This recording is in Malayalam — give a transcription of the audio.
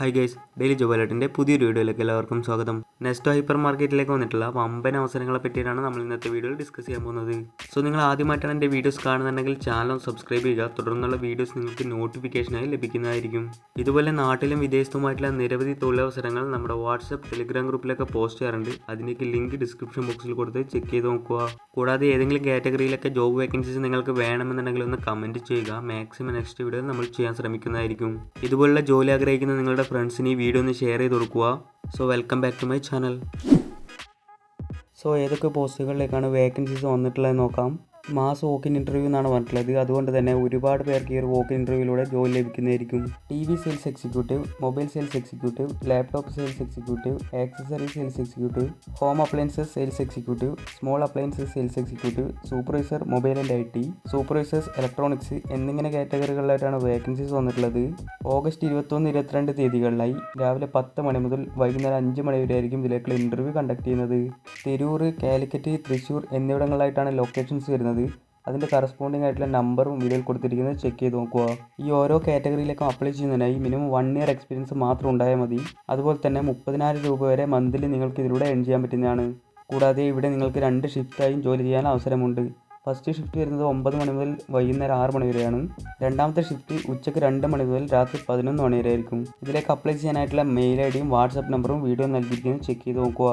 ഹായ് ഗൈസ് ഡെയിലി ജോബലേട്ടിന്റെ പുതിയൊരു വീഡിയോയിലേക്ക് എല്ലാവർക്കും സ്വാഗതം. നെസ്റ്റോ ഹൈപ്പർ മാർക്കറ്റിലേക്ക് വന്നിട്ടുള്ള വമ്പൻ അവസരങ്ങളെ പറ്റിയിട്ടാണ് നമ്മൾ ഇന്നത്തെ വീഡിയോയിൽ ഡിസ്കസ് ചെയ്യാൻ പോകുന്നത്. സോ നിങ്ങൾ ആദ്യമായിട്ടാണ് എന്റെ വീഡിയോസ് കാണുന്നുണ്ടെങ്കിൽ ചാനൽ സബ്സ്ക്രൈബ് ചെയ്യുക. തുടർന്നുള്ള വീഡിയോസ് നിങ്ങൾക്ക് നോട്ടിഫിക്കേഷനായി ലഭിക്കുന്നതായിരിക്കും. ഇതുപോലെ നാട്ടിലും വിദേശത്തുമായിട്ടുള്ള നിരവധി തൊഴിലവസരങ്ങൾ നമ്മുടെ വാട്സപ്പ് ടെലിഗ്രാം ഗ്രൂപ്പിലൊക്കെ പോസ്റ്റ് ചെയ്യാറുണ്ട്. അതിലേക്ക് ലിങ്ക് ഡിസ്ക്രിപ്ഷൻ ബോക്സിൽ കൊടുത്ത് ചെക്ക് ചെയ്ത് നോക്കുക. കൂടാതെ ഏതെങ്കിലും കാറ്റഗറിയിലൊക്കെ ജോബ് വേക്കൻസീസ് നിങ്ങൾക്ക് വേണമെന്നുണ്ടെങ്കിൽ ഒന്ന് കമന്റ് ചെയ്യുക. മാക്സിമം നെക്സ്റ്റ് വീഡിയോ നമ്മൾ ചെയ്യാൻ ശ്രമിക്കുന്നതായിരിക്കും. ഇതുപോലുള്ള ജോലി ആഗ്രഹിക്കുന്ന നിങ്ങളുടെ ഫ്രണ്ട്സിന് ഈ വീഡിയോ ഒന്ന് ഷെയർ ചെയ്ത് കൊടുക്കുക so welcome back to my channel so ഏതൊക്കെ പോസ്റ്റുകളിലേക്കാണ് വേക്കൻസീസ് വന്നിട്ടുള്ളത് നോക്കാം. മാസ് വോക്കിൻ ഇന്റർവ്യൂ എന്നാണ് പറഞ്ഞിട്ടുള്ളത്. അതുകൊണ്ട് തന്നെ ഒരുപാട് പേർക്ക് ഈ ഒരു വോക്കിൻ ഇന്റർവ്യൂയിലൂടെ ജോലി ലഭിക്കുന്നതായിരിക്കും. T V sales executive mobile sales executive laptop sales executive accessory sales executive home appliances sales executive small appliances sales executive supervisor mobile and I T supervisors electronics എന്നിങ്ങനെ കാറ്റഗറികളിലായിട്ടാണ് വേക്കൻസീസ് വന്നിട്ടുള്ളത്. ഓഗസ്റ്റ് ഇരുപത്തൊന്ന് ഇരുപത്തിരണ്ട് തീയതികളിലായി രാവിലെ പത്ത് മണി മുതൽ വൈകുന്നേരം അഞ്ച് മണി വരെ ആയിരിക്കും ഇതിലേക്കുള്ള ഇന്റർവ്യൂ കണ്ടക്ട് ചെയ്യുന്നത്. തിരൂർ കാലിക്കറ്റ് തൃശ്ശൂർ എന്നിവിടങ്ങളിലായിട്ടാണ് ലൊക്കേഷൻസ് വരുന്നത്. അതിന്റെ കറസ്പോണ്ടിങ് ആയിട്ടുള്ള നമ്പറും വീഡിയോയിൽ കൊടുത്തിരിക്കുന്നത് ചെക്ക് ചെയ്ത് നോക്കുക. ഈ ഓരോ കാറ്റഗറിയിലേക്കും അപ്ലൈ ചെയ്യുന്നതിനായി മിനിമം വൺ ഇയർ എക്സ്പീരിയൻസ് മാത്രം ഉണ്ടായാൽ മതി. അതുപോലെ തന്നെ മുപ്പതിനായിരം രൂപ വരെ മന്ത്ലി നിങ്ങൾക്ക് ഇതിലൂടെ എൺ ചെയ്യാൻ പറ്റുന്നതാണ്. കൂടാതെ ഇവിടെ നിങ്ങൾക്ക് രണ്ട് ഷിഫ്റ്റായും ജോലി ചെയ്യാൻ അവസരമുണ്ട്. ഫസ്റ്റ് ഷിഫ്റ്റ് വരുന്നത് ഒമ്പത് മണി മുതൽ വൈകുന്നേരം ആറ് മണി വരെയാണ്. രണ്ടാമത്തെ ഷിഫ്റ്റ് ഉച്ചയ്ക്ക് രണ്ട് മണി മുതൽ രാത്രി പതിനൊന്ന് മണി വരെ ആയിരിക്കും. ഇതിലേക്ക് അപ്ലൈ ചെയ്യാനായിട്ടുള്ള മെയിൽ ഐ ഡിയും വാട്സപ്പ് നമ്പറും വീഡിയോ നൽകിയിരിക്കുന്നത് ചെക്ക് ചെയ്ത് നോക്കുക.